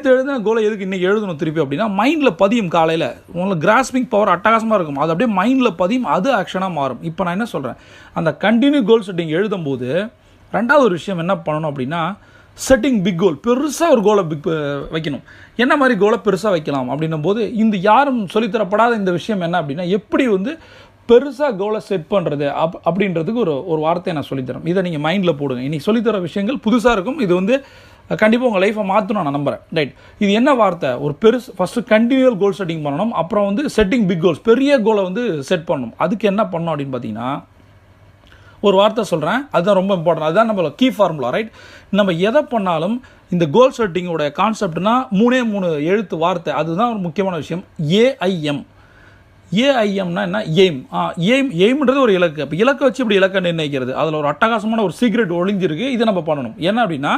நேற்று எழுதின கோலை எதுக்கு இன்றைக்கி எழுதணும் திருப்பி அப்படின்னா மைண்டில் பதியும் காலையில். உங்களுக்கு கிராஸ்பிங் பவர் அட்டகாசமாக இருக்கும். அது அப்படியே மைண்டில் பதியும் அது ஆக்ஷனாக மாறும். இப்போ நான் என்ன சொல்கிறேன் அந்த கண்டினியூ கோல் செட்டிங் எழுதும்போது ரெண்டாவது ஒரு விஷயம் என்ன பண்ணணும் அப்படின்னா செட்டிங் பிக் கோல் பெருசாக ஒரு கோலை பிக் வைக்கணும். என்ன மாதிரி கோலை பெருசாக வைக்கலாம் அப்படின்னும் போது இந்த யாரும் சொல்லித்தரப்படாத இந்த விஷயம் என்ன அப்படின்னா எப்படி வந்து பெருசாக கோலை செட் பண்ணுறது அப் அப்படின்றதுக்கு ஒரு ஒரு வார்த்தையை நான் சொல்லித்தரேன். இதை நீங்கள் மைண்டில் போடுங்க. இன்றைக்கி சொல்லித்தர விஷயங்கள் புதுசாக இருக்கும். இது வந்து கண்டிப்பாக உங்கள் லைஃப்பை மாற்றணும் நான் நம்புறேன். ரைட் இது என்ன வார்த்தை? ஒரு பெருசு ஃபஸ்ட்டு கண்டினியூவல் கோல் செட்டிங் பண்ணணும் அப்புறம் வந்து செட்டிங் பிக் கோல்ஸ் பெரிய கோலை வந்து செட் பண்ணணும். அதுக்கு என்ன பண்ணணும் அப்படின்னு பார்த்தீங்கன்னா ஒரு வார்த்தை சொல்கிறேன் அதுதான் ரொம்ப இம்பார்ட்டன்ட் அதுதான் நம்மளோட கீ ஃபார்முலா ரைட் நம்ம எதை பண்ணாலும் இந்த கோல் செட்டிங்கோட கான்செப்ட்னா மூணே மூணு எழுத்து வார்த்தை. அதுதான் ஒரு முக்கியமான விஷயம். ஏஐஎம் ஏஐஎம்னா என்ன? எய்ம் ஆ எய்ம் எய்ம்ன்றது ஒரு இலக்கு. அப்போ இலக்கை வச்சு இப்படி இலக்கை நிர்ணயிக்கிறது? அதில் ஒரு அட்டகாசமான ஒரு சீக்ரெட் ஒளிஞ்சிருக்கு. இதை நம்ம பண்ணணும். என்ன அப்படின்னா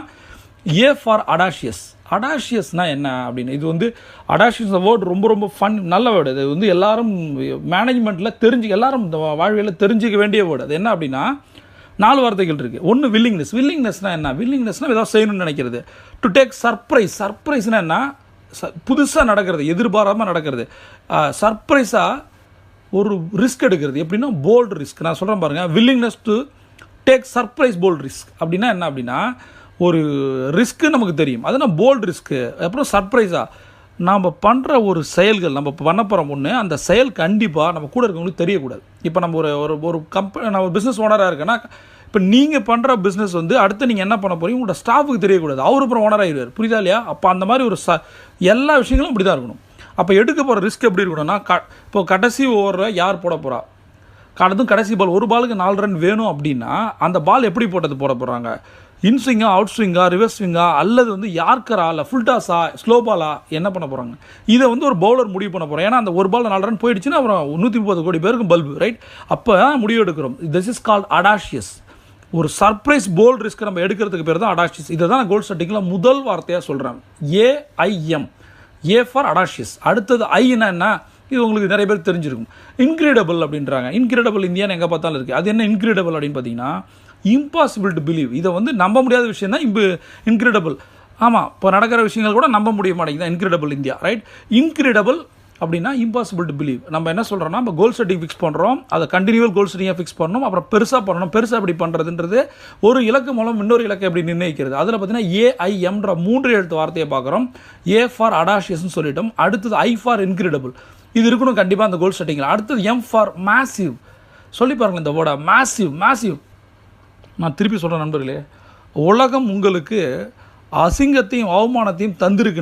ஏ ஃபார் அடாஷியஸ் அடாஷியஸ்னால் என்ன அப்படின்னு இது வந்து அடாஷியஸ் வேர்டு ரொம்ப ரொம்ப ஃபன் நல்ல வேர்டு இது வந்து எல்லாரும் மேனேஜ்மெண்ட்டில் தெரிஞ்சு எல்லாரும் இந்த வாழ்வியல் தெரிஞ்சிக்க வேண்டிய வேர்டு அது என்ன அப்படின்னா நாலு வார்த்தைகள் இருக்குது ஒன்று வில்லிங்னஸ் வில்லிங்னஸ்னால் என்ன? வில்லிங்னஸ்னால் ஏதாவது செய்யணும்னு நினைக்கிறது. டு டேக் சர்ப்ரைஸ் சர்ப்ரைஸ்னால் என்ன? ச புதுசாக நடக்கிறது எதிர்பாராமல் நடக்கிறது. சர்ப்ரைஸாக ஒரு ரிஸ்க் எடுக்கிறது. எப்படின்னா போல்டு ரிஸ்க் நான் சொல்கிறேன் பாருங்கள் willingness to take surprise bold risk அப்படின்னா என்ன அப்படின்னா ஒரு ரிஸ்க்கு நமக்கு தெரியும். அது நான் போல்டு ரிஸ்க்கு அப்புறம் சர்ப்ரைஸாக நாம் பண்ணுற ஒரு செயல்கள் நம்ம பண்ண போகிற ஒன்று அந்த செயல் கண்டிப்பாக நம்ம கூட இருக்கவங்களுக்கு தெரியக்கூடாது. இப்போ நம்ம ஒரு ஒரு ஒரு கம்பெனி நம்ம பிஸ்னஸ் ஓனராக இருக்கேன்னா இப்போ நீங்கள் பண்ணுற பிஸ்னஸ் வந்து அடுத்து நீங்கள் என்ன பண்ண போகிறீங்க உங்களோட ஸ்டாஃபுக்கு தெரியக்கூடாது. அவர் அப்புறம் ஓனர் ஆகிடுவார் புரியுதா இல்லையா? அப்போ அந்த மாதிரி ஒரு ச எல்லா விஷயங்களும் இப்படி தான் இருக்கணும். அப்போ எடுக்க போகிற ரிஸ்க் எப்படி இருக்கணும்னா க இப்போ கடைசி ஓவரில் யார் போட போகிறா கடந்தும் கடைசி பால் ஒரு பாலுக்கு நாலு ரன் வேணும் அப்படின்னா அந்த பால் எப்படி போட்டது போட போகிறாங்க இன்ஸ்விங்கா அவுட் ஸ்விங்கா ரிவர்ஸ் ஸ்விங்கா அல்லது வந்து யார்க்கரா இல்லை ஃபுல் டாஸா ஸ்லோ பாலா என்ன பண்ண போகிறாங்க இதை வந்து ஒரு பவுலர் முடிவு பண்ண போகிறோம் ஏன்னா அந்த ஒரு பால் நாலு ரன் போயிடுச்சுன்னா அப்புறம் நூற்றி முப்பது கோடி பேருக்கு பல்பு ரைட் அப்போ முடிவு எடுக்கிறோம். திஸ் இஸ் கால்ட் அடாஷியஸ் ஒரு சர்ப்ரைஸ் போல் ரிஸ்க் நம்ம எடுக்கிறதுக்கு பேர் தான் அடாஷியஸ் இதை தான் கோல் செட்டிங்கில் முதல் வார்த்தையாக சொல்கிறேன் ஏஐஎம் ஏ ஃபார் அடாஷியஸ் அடுத்தது ஐனா என்ன? இது உங்களுக்கு நிறைய பேர் தெரிஞ்சிருக்கும். இன்க்ரீடபிள் அப்படின்றாங்க. இன்க்ரீடபிள் இந்தியான்னு எங்கே பார்த்தாலும் இருக்குது அது என்ன இன்க்ரீடபிள் அப்படின்னு பார்த்தீங்கன்னா இம்பாசிபிள் டு பிலீவ் இதை வந்து நம்ப முடியாத விஷயம் தான் இம்பு இன்க்ரெடிபிள் ஆமாம் இப்போ நடக்கிற விஷயங்கள் கூட நம்ப முடிய மாட்டேங்குது. இன்க்ரெடிபிள் இந்தியா ரைட் இன்க்ரெடிபிள் அப்படின்னா இம்பாசிபிள் டு பிலீவ் நம்ம என்ன சொல்கிறோம்னா நம்ம கோல் செட்டிங் ஃபிக்ஸ் பண்ணுறோம் அதை கண்டினியூவல் கோல் செட்டிங்காக ஃபிக்ஸ் பண்ணணும். அப்புறம் பெருசாக பண்ணணும். பெருசாக எப்படி பண்ணுறதுன்றது ஒரு இலக்கு மூலம் இன்னொரு இலக்கை எப்படி நிர்ணயிக்கிறது? அதில் பார்த்தீங்கன்னா ஏஐஎம்ன்ற மூன்று எழுத்து வார்த்தையை பார்க்குறோம். ஏ ஃபார் அடாஷியஸ்னு சொல்லிட்டோம். அடுத்தது ஐ ஃபார் இன்க்ரெடிபிள் இது இருக்கணும் கண்டிப்பாக அந்த கோல் செட்டிங்கில் அடுத்தது எம் ஃபார் மேசிவ் சொல்லி பாருங்கள் இந்த வேர்டை மேசிவ் மேசிவ் நான் திருப்பி சொல்கிறேன் நண்பர்களே உலகம் உங்களுக்கு அசிங்கத்தையும் அவமானத்தையும் தந்திருக்கு